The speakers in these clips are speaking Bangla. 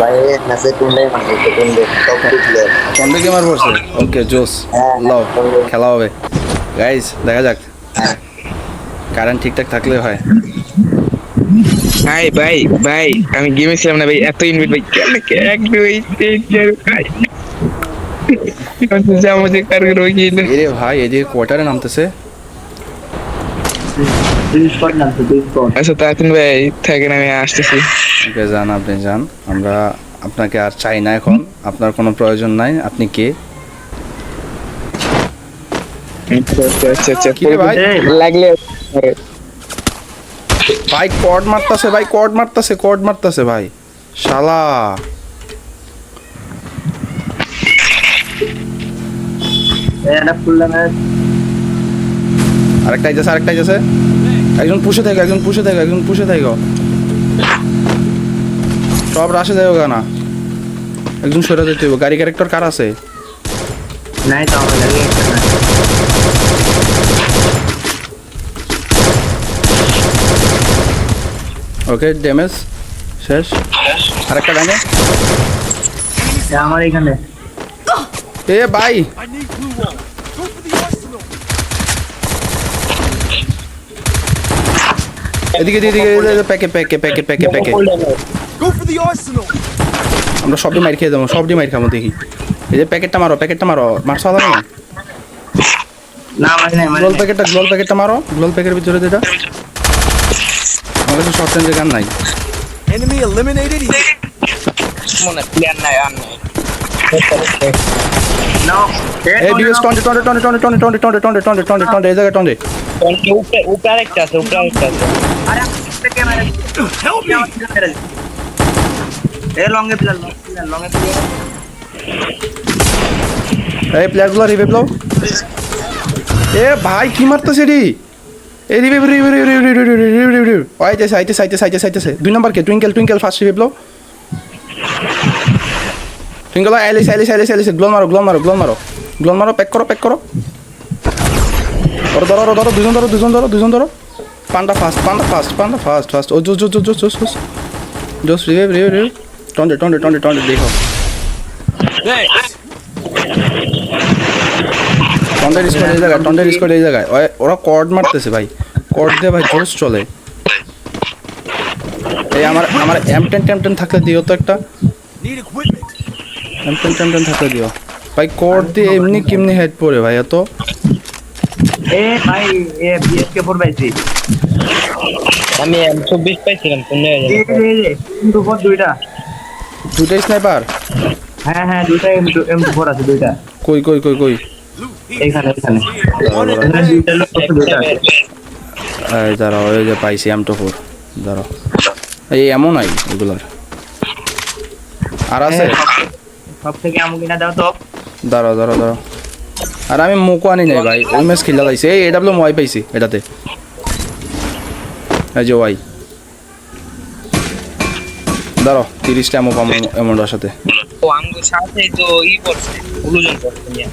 ভাই message টুন্ডাই Tonde top player Tonde gamer পড়ছে ওকে জোস। হ্যাঁ, লাও খেলা হবে। গাইস দেখা যাক। হ্যাঁ। কারেন্ট ঠিকঠাক থাকলে হয়। ভাই ভাই ভাই আমি গেমে ছিলাম না ভাই এত ইনভাইট ভাই। কেন এক দুই তিন চার ভাই ভাই এদিকে কোয়ার্টারে নামতেছে। আচ্ছা তাতিন ভাই থাকেন আমি আসতেছি। ওকে যান আপনি যান আমরা আপনাকে আর চাই না এখন। আপনার কোনো প্রয়োজন নাই। আপনি কে? আচ্ছা আচ্ছা ভাই? লাগলে ভাই কর্ড মারতাছে ভাই কর্ড মারতাছে কর্ড মারতাছে ভাই। শালা। আরেকটা আইতেছে আরেকটা আইতেছে। একজন পুষে থাকো একজন পুষে থাকো একজন পুষে থাকো। সব রাশে যাই না। একজন সরে যেতে হইব। গাড়ি ক্যারেক্টার কার আছে? নাই তো আমার লাগে ওকে ড্যামেজ শেষ। আরেকটা এটা আমার এখানে। এ ভাই! এদিকে এদিকে এদিকে প্যাকে প্যাকে প্যাকে প্যাকে প্যাকে! আমরা সবটি মাইর খেয়ে যাব সবটি মাইর খাব দেখি এই যে প্যাকেটটা মারো প্যাকেটটা মারো মারছো আলাদা না গ্লোল প্যাকেটটা গ্লোল প্যাকেটটা মারো গ্লোল প্যাকের ভিতরে যেটা আমার কাছে শর্ট রেঞ্জের গান নাই Enemy eliminated. মনে প্লেয়ার নাই আর নাই নো এই বিএস টন্ডে টন্ডে টন্ডে টন্ডে টন্ডে টন্ডে টন্ডে টন্ডে টন্ডে টন্ডে টন্ডে এই জায়গায় টন্ডে উপরে উপরে আরেকটা আছে উপরে আরেকটা আছে লঙ্গে প্লেয়ার লঙ্গে প্লেয়ার এই প্লেয়ারগুলো রিভাইভ দাও এ ভাই কি মারতেছে রে এই revive revive revive revive revive revive আইতেছে আইতেছে আইতেছে আইতেছে আইতেছে। দুই নম্বর কে? টুইঙ্কেল টুইঙ্কেল ফার্স্ট রিভাইভ দাও টুইঙ্কেল আইলিস আইলিস আইলিস আইলিস গ্লোন মারো গ্লোন মারো গ্লোন মারো। গ্লোন মারো প্যাক করো প্যাক করো। ধরো ধরো ধরো, ধরো দুজন ধরো দুজন ধরো। Panda fast, panda fast, panda fast, fast. Oh, just, just, just, just, just, just. Just just, just, just, just, just, just, just, just, just, টন্ডার স্কোয়াড এই জায়গায় টন্ডার স্কোয়াড এই জায়গায়। ওরা কর্ড মারতেছে ভাই। কর্ড দিয়ে ভাই জোস চলে। এই আমার আমার এমটেন টেমটেন থাকলে দিও তো একটা। এমটেন টেমটেন থাকলে দিও। ভাই কর্ড দিয়ে এমনি কেমনি হেড পড়ে ভাই এত। এ ভাই এ বিএসকে ফোর বাই আমি এম চব্বিশ পাইছিলাম দুইটা। দুটাই স্নাইপার হ্যাঁ হ্যাঁ দুইটা এম এম ফোর আছে দুইটা। কই কই কই কই? এখানে এখানে দুইটা দুইটা। এই দাঁড়াও এই যে পাইছি এম টু ফোর দাঁড়াও। এই এমন নাই এগুলার। আর আছে? সব থেকে আমু কিনা দাও তো। দাঁড়াও দাঁড়াও দাঁড়াও। আর আমি মুখও আনি নাই ভাই। ওই ম্যাচ খেলা লাইছে এই এডাব্লিউ ওয়াই পাইছি এটাতে। এই যে ওয়াই। দাঁড়াও তিরিশটা এমন পাবো এমনটার সাথে। ও আমগো সাথে তো ই করছে উলুজন করছে নিয়ে।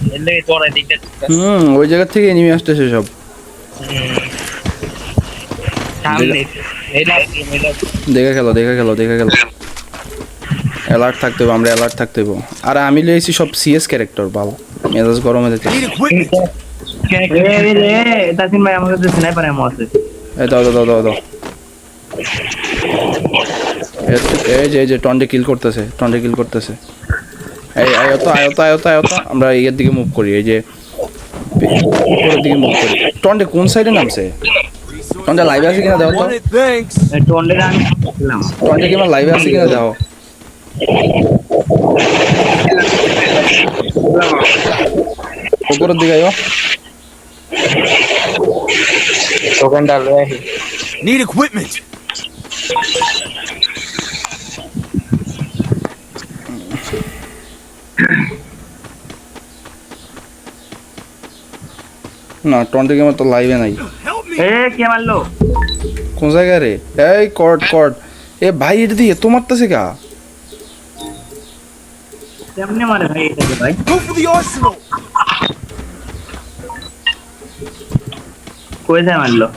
তোরা দিকটা হুম ওই জায়গা থেকে এনিমি আসতেছে সব। দেখে খেলো দেখে খেলো দেখে খেলো। অ্যালার্ট থাকতে হবে আমরা অ্যালার্ট থাকতে হবে আর আমি লিয়েছি সব সিএস ক্যারেক্টার বাল মেজাজ গরমে তাসিন ভাই আমার কাছে স্নাইপার এমন আছে। এই দাও দাও দাও দাও এই যে এই যে টন্ডে কিল করতেছে টন্ডে কিল করতেছে। এই আয়ত আয়ত আয়ত আয়ত আমরা ইয়ের দিকে মুভ করি এই যে উপরের দিকে মুভ করি। টন্ডে কোন সাইডে নামছে? টন্ডে লাইভে আছে কিনা দাও তো। ছিলাম। টন্ডে কি লাইভে আছে কিনা দাও উপরের দিকে আয়ো। टोकन डाल रहे हैं नीड इक्विपमेंट না টন্টি গেমার তো লাইভে নাই এ কে মারলো কোন জায়গা রে এই কট কট এ ভাই এটা দিয়ে তো মারতেছে কা কেমনে মারে ভাই এটা ভাই গো ফর দি আর্সেনাল কই যায় মারলো?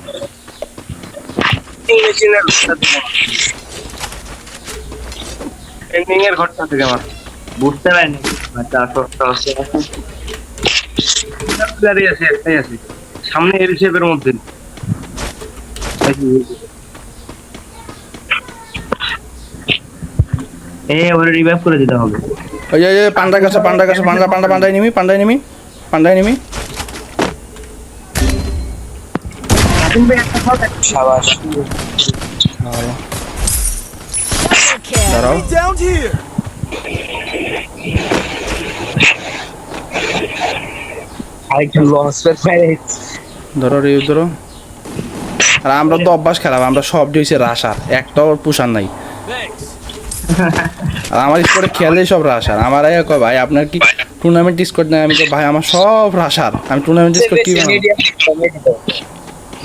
ট্রেনিং এর ঘরটা থেকে আমার। বুঝতে পারিনি। আসতে আসতে গাড়ি আছে একটাই আছে। সামনে এল শেপের মধ্যে। এ ওরে রিভাইভ করে দিতে হবে। ওই যে ওই পান্ডা গাছে পান্ডা গাছে পান্ডা পান্ডা পান্ডায় নিমি পান্ডায় নিমি পান্ডায় নিমি সাবাস। দাঁড়াও। ধরো রিউ ধরো। আর আমরা তো অভ্যাস খেলাম আমরা সব দিয়েছি রাসার একটাও পুষার নাই। আর আমার স্কোরে খেলেই সব রাসার আমার কয় ভাই আপনার কি টুর্নামেন্ট স্কোর নেই? আমি তো ভাই আমার সব রাসার আমি টুর্নামেন্ট স্কোর কি?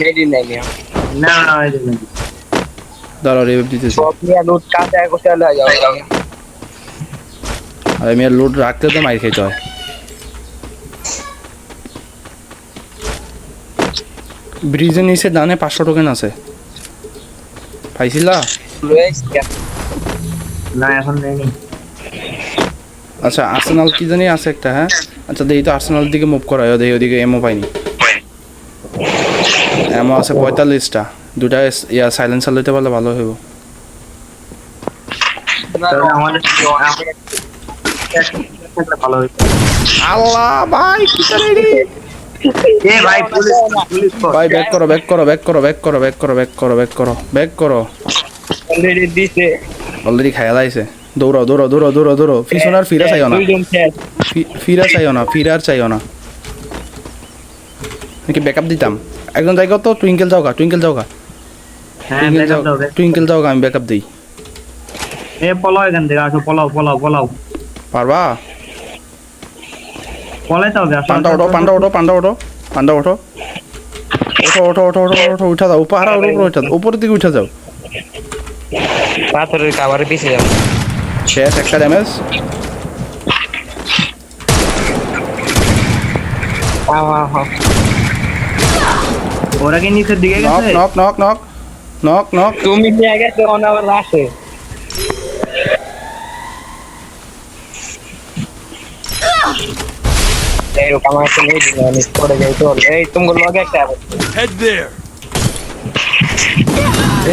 মেডি নাই মিয়া না না এই দেখুন ধরো রিভ দিতেছি। সব লুট কাটে করতে হলে যাও আর আমি আর রাখতে তো মাইর খেতে হয়। ব্রিজের নিচে ডানে পাঁচশো টোকেন আছে। পাইছিলা? না এখন নেই আচ্ছা আর্সেনাল কি জানি আছে একটা হ্যাঁ? আচ্ছা দেখি তো আর্সেনাল দিকে মুভ করা হয় দেখি ওদিকে এমও পাইনি। এমও আছে পঁয়তাল্লিশটা। দুটা ইয়া সাইলেন্সার লইতে পারলে ভালো হইব। আল্লাহ ভাই কি করে রে? এ ভাই পুলিশ পুলিশ। ভাই ব্যাক করো ব্যাক করো ব্যাক করো ব্যাক করো ব্যাক করো ব্যাক করো ব্যাক করো ব্যাক করো। অলরেডি দিছে। অলরেডি খাইয়া লাইছে। দৌড়াও দৌড়াও দৌড়াও দৌড়াও দৌড়াও। পিছনে আর ফিরা চাইও না। ফিরা চাইও না ফিরা আর চাইও না। নাকি ব্যাকআপ দিতাম? একজন জায়গা তো টুইঙ্কেল যাও গা টুইঙ্কেল যাও গা। হ্যাঁ টুইঙ্কেল যাও। টুইঙ্কেল যাও গা আমি ব্যাকআপ দিই। এ পলাও এখান থেকে আসো পলাও পলাও পলাও। পারবা? পলাইতে হবে পান্ডা ওঠো পান্ডা ওঠো পান্ডা ওঠো পান্ডা ওঠো। ওঠো ওঠো ওঠো ওঠো ওঠো উঠা যাও উপর উপরে উঠা যাও উপরের দিকে উঠা যাও। পাথরের কাভারে পিছিয়ে যাও। শেষ একটা ড্যামেজ হ্যাঁ হ্যাঁ হ্যাঁ ওরা কি নিচের দিকে গেছে? Knock knock knock knock knock তুমি নিয়ে গেছো অন আবার লাস্টে এরকম আমার একটা মেয়ে দিল আমি পড়ে যাই তো। এই লগে একটা আবার Head there.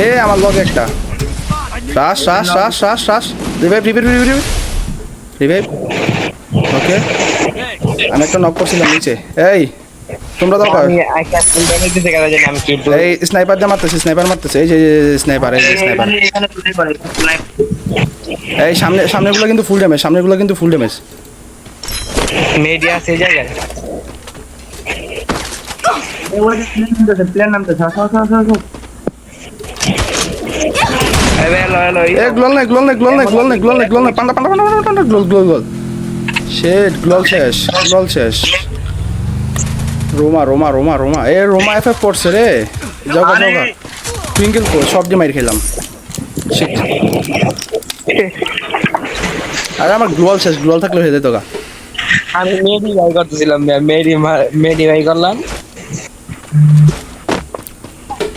এ আমার লগে একটা। শ্বাস শ্বাস শ্বাস শ্বাস শ্বাস revive revive revive revive okay আমি একটা নক করছিলাম নিচে। এই তোমরা দাও এই স্নাইপার দিয়ে মারতেছে স্নাইপার মারতেছে এই যে স্নাইপার এই স্নাইপার এই সামনে সামনেগুলো কিন্তু ফুল ড্যামেজ সামনেগুলো কিন্তু ফুল ড্যামেজ মিডিয়া সে জায়গায়। শেষ গ্লোল শেষ। রোমা রোমা রোমা রোমা। এ রোমা এফ এফ পড়ছে রে। জগা! জগা টুইঙ্কেল কো সব দিয়ে মাইর খেলাম. আরে আমার গ্লোয়াল শেষ। গ্লোয়াল থাকলে হয়ে যেত গা। আমি মেডি ভাই করতেছিলাম মেডি মেডি ভাই করলাম।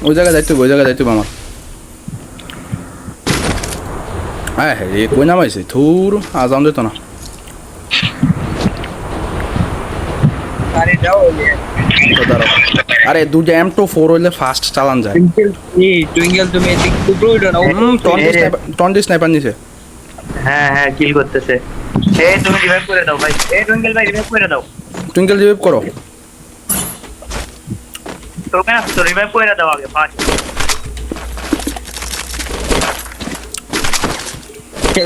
ওই জায়গায় যাইতে ওই জায়গায় যাইতে আমার। হ্যাঁ হ্যাঁ কই নামাইছে? থুর আজান দিত না আরে যাও তো দাঁড়াও আরে দুটো এম টু ফোর হইলে ফাস্ট চালান যায়। টুইঙ্কেল তুমি এদিক টুকরো উঠো না হুম টন্ডি স্নাইপার নিছে। হ্যাঁ হ্যাঁ কিল করতেছে। এই তুমি রিভাইভ করে দাও ভাই। এই টুইঙ্কেল ভাই রিভাইভ করে দাও। টুইঙ্কেল রিভাইভ করো। তোকে তো রিভাইভ করে দাও আগে ফার্স্ট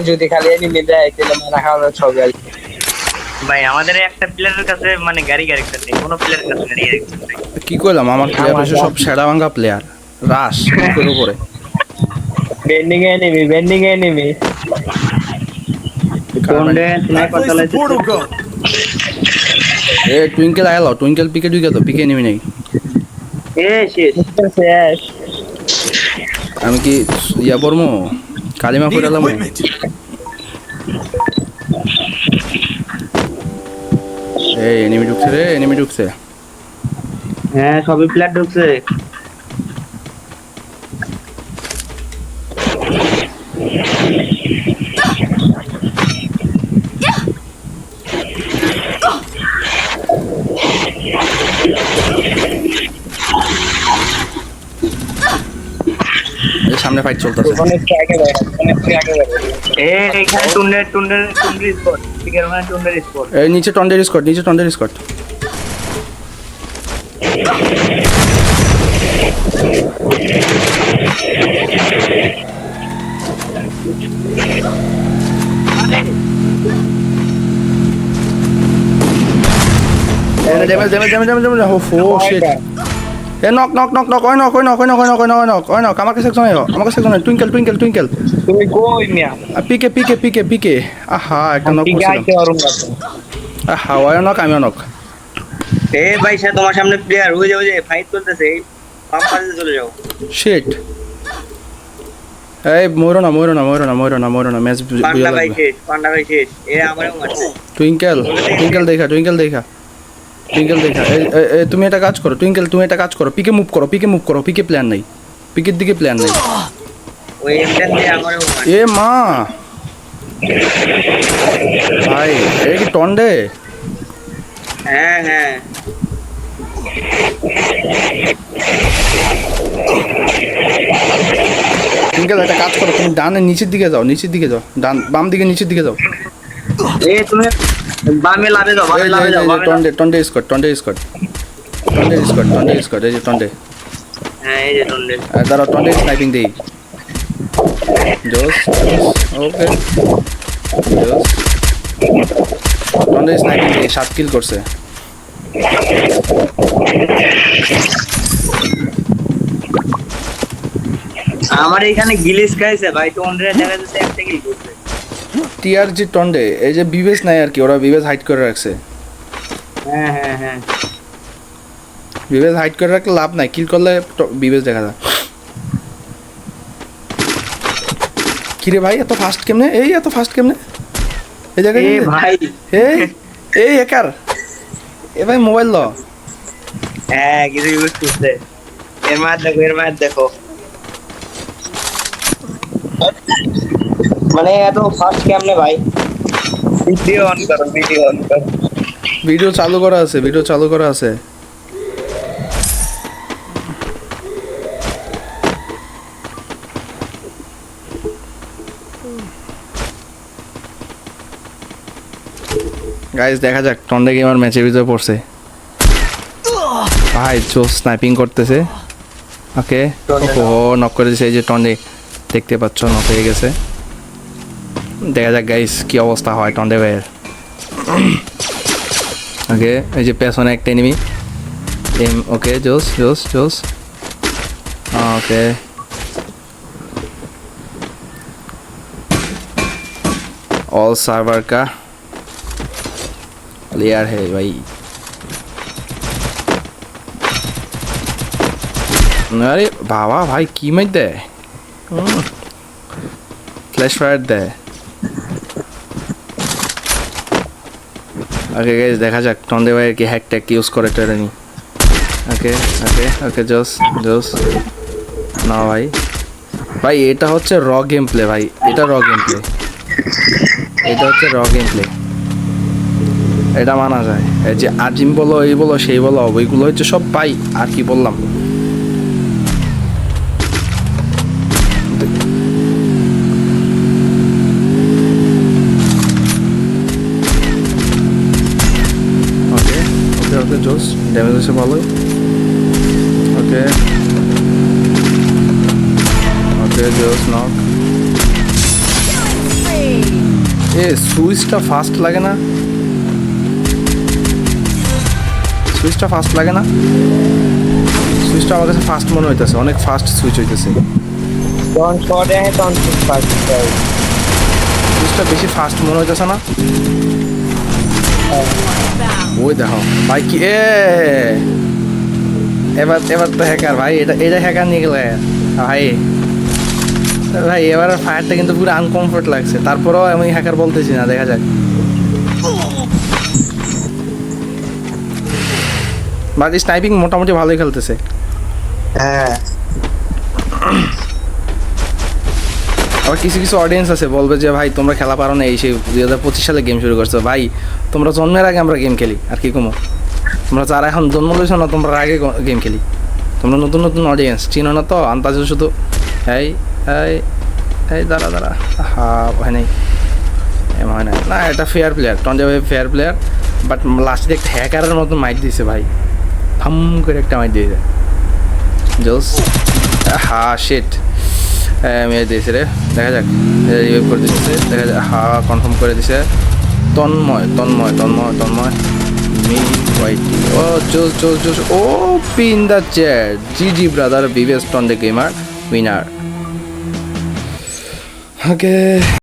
যদি খালি এনিমি দেয় তাহলে মারা খাওয়া ছবি আর ভাই আমাদের একটা প্লেয়ারের কাছে মানে গাড়ি ক্যারেক্টার নেই কোনো প্লেয়ারের কাছে গাড়ি ক্যারেক্টার নেই। কি করলাম? আমার প্লেয়ার হচ্ছে সব সেরা ভাঙ্গা প্লেয়ার উপরে বেন্ডিং এনিমি বেন্ডিং এনিমি এ টুইঙ্কেল আয়ালো টুইঙ্কেল পিকে ঢুকে তো পিকে নেমি নাই শেষ শেষ। আমি কি ইয়া পড়মো কালিমা Need এই এনিমি ঢুকছে রে এনিমি ঢুকছে। হ্যাঁ সবই প্লেয়ার ঢুকছে সামনে ফাইট চলতেছে ওখানে একটু আগে বাইরে ওখানে একটু আগে বাইরে এ এখানে টুন্ডের টুন্ডের টুন্ডের স্পট পিকের ওখানে টুন্ডের স্পট এই নিচে টন্ডের স্কট নিচে টন্ডের squad damage damage damage damage ও ফো শিট এ নক নক নক নক ওই নক ওই নক ওই নক ওই নক ওই নক ওই নক ওই নক কাছে একজন আইও আমার কাছে একজন টুইঙ্কেল টুইঙ্কেল টুইঙ্কেল তুমি কই মিয়া? পিকে পিকে পিকে পিকে আহা একটা নক করছিলাম। আহা ওই নক আমিও নক এ ভাই সে তোমার সামনে প্লেয়ার ওই যে ওই যে ফাইট এই পাম্প পাশে চলে যাও। শিট এই মরো না মরো না মরো না মরো না মরো না ম্যাচ পান্ডা ভাই শেষ পান্ডা ভাই শেষ। এ আমারও মারছে। টুইঙ্কেল টুইঙ্কেল দেখা টুইঙ্কেল দেখা। টুইঙ্কেল দেখা। তুমি একটা কাজ করো টুইঙ্কেল তুমি একটা কাজ করো। পিকে মুভ করো পিকে মুভ করো পিকে প্ল্যান নাই। পিকের দিকে প্ল্যান নাই। এ মা! ভাই এই কি টন্ডে? হ্যাঁ হ্যাঁ। টুইঙ্কেল একটা কাজ করো তুমি ডানে নিচের দিকে যাও নিচের দিকে যাও। ডান বাম দিকে নিচের দিকে যাও। এ তুমি বামে লাভে যাও বামে এই যে, লাভে এই যে, যাও এই যে, বামে লাভে- টন্ডে টন্ডে স্কট টন্ডে স্কট টন্ডে স্কট টন্ডে স্কট এই যে টন্ডে হ্যাঁ এই যে টন্ডে আর দাঁড়া টন্ডে স্নাইপিং দেই জোস ওকে জোস টন্ডে স্নাইপিং দেই সাত কিল করছে আমার এখানে গিলিস খাইছে ভাই টন্ডে দেখা যাচ্ছে একটা কিল করছে টিআর জি টন্ডে এই যে বিবেস নাই আর কি ওরা বিবেস হাইট করে রাখছে। হ্যাঁ হ্যাঁ হ্যাঁ। বিবেস হাইট করে রাখলে লাভ নাই কিল করলে বিবেস দেখা যায়। কিরে ভাই এত ফাস্ট কেমনে? এই এত ফাস্ট কেমনে? এই জায়গায় এ ভাই। এই এই একার এ ভাই মোবাইল ল। হ্যাঁ কিছু ইউজ করছে এর মার দেখো এর মার দেখো। মানে এত ফাস্ট কেমনে ভাই? ভিডিও অন করো ভিডিও অন করো। ভিডিও চালু করা আছে ভিডিও চালু করা আছে। গাইস দেখা যাক টন্ডে গেমার ম্যাচের ভিতরে পড়ছে। ভাই চো স্নাইপিং করতেছে। ওকে ও নক করে দিছে এই যে টন্ডে দেখতে পাচ্ছ নক হয়ে গেছে। দেখা যাক গাইস কি অবস্থা হয় টন্ডে ভাইয়ের ওকে এই যে পেছনে একটা এনিমি এম ওকে জোস জোস জোস ওকে ऑल सर्वर का प्लेयर है भाई আরে বাবা ভাই কি মাইর দেয় ফ্ল্যাশ ফায়ার ওকে গাইজ দেখা যাক। টন্দে ভাইয়ের কি হ্যাক ট্যাক ইউজ করে ট্রেনিং ওকে ওকে ওকে জোস জোস না ভাই। ভাই, এটা হচ্ছে র গেম প্লে ভাই। এটা র গেম প্লে এটা হচ্ছে র গেম প্লে এটা মানা যায়। এই যে আজিম বলো, এই বলো, সেই বলো, ওইগুলো হচ্ছে সব পাই। আর কি বললাম ওকে ওকে ওকে জোস ড্যামেজ হচ্ছে ভালোই ওকে ওকে জোস নক এ সুইচটা ফাস্ট লাগে না? সুইচটা ফাস্ট লাগে না? সুইচটা আমার কাছে ফাস্ট মনে হইতেছে অনেক ফাস্ট সুইচ হইতেছে। যখন শর্ট আসে তখন খুব ফাস্ট সুইচটা বেশি ফাস্ট মনে হইতেছে না? ওই দেখো ভাই কি, এ! এবার এবার তো হ্যাকার ভাই, এটা এটা হ্যাকার নিয়ে গেলে। ভাই ভাই, এবার ফায়ারটা কিন্তু পুরো আনকমফোর্ট লাগছে। তারপরেও আমি হ্যাকার বলতেছি না, দেখা যাক। বাট স্নাইপিং মোটামুটি ভালোই খেলতেছে। হ্যাঁ। আবার কিছু কিছু অডিয়েন্স আছে, বলবে যে, ভাই, তোমরা খেলা পারো না, এই সেই দুই হাজার পঁচিশ সালে গেম শুরু করছ। ভাই, তোমরা জন্মের আগে আমরা গেম খেলি, আর কি কমো? তোমরা যারা এখন জন্ম লইছো না, তোমরা আগে গেম খেলি। তোমরা নতুন নতুন অডিয়েন্স চিনো না তো? আন্তাজে শুধু, এই এই এই, দাঁড়া দাঁড়া হা হয় নাই এম হয় না না, এটা ফেয়ার প্লেয়ার টন্ডে ভাই ফেয়ার প্লেয়ার বাট লাস্টে একটা হ্যাকারের মতো মাইট দিয়েছে ভাই। থাম করে একটা মাইট দিয়েছে জোস হা শেট মেরে দিয়েছে রে। দেখা যাক। রিভাইভ করে দিচ্ছে। দেখা যাক, হা কনফার্ম করে দিছে। তন্ময় তন্ময় তন্ময় তন্ময়। মি ওয়াইটি। ও, চল চল চল ও, pin the chair G G brother, বিবেস Tonde gamer winner. Okay.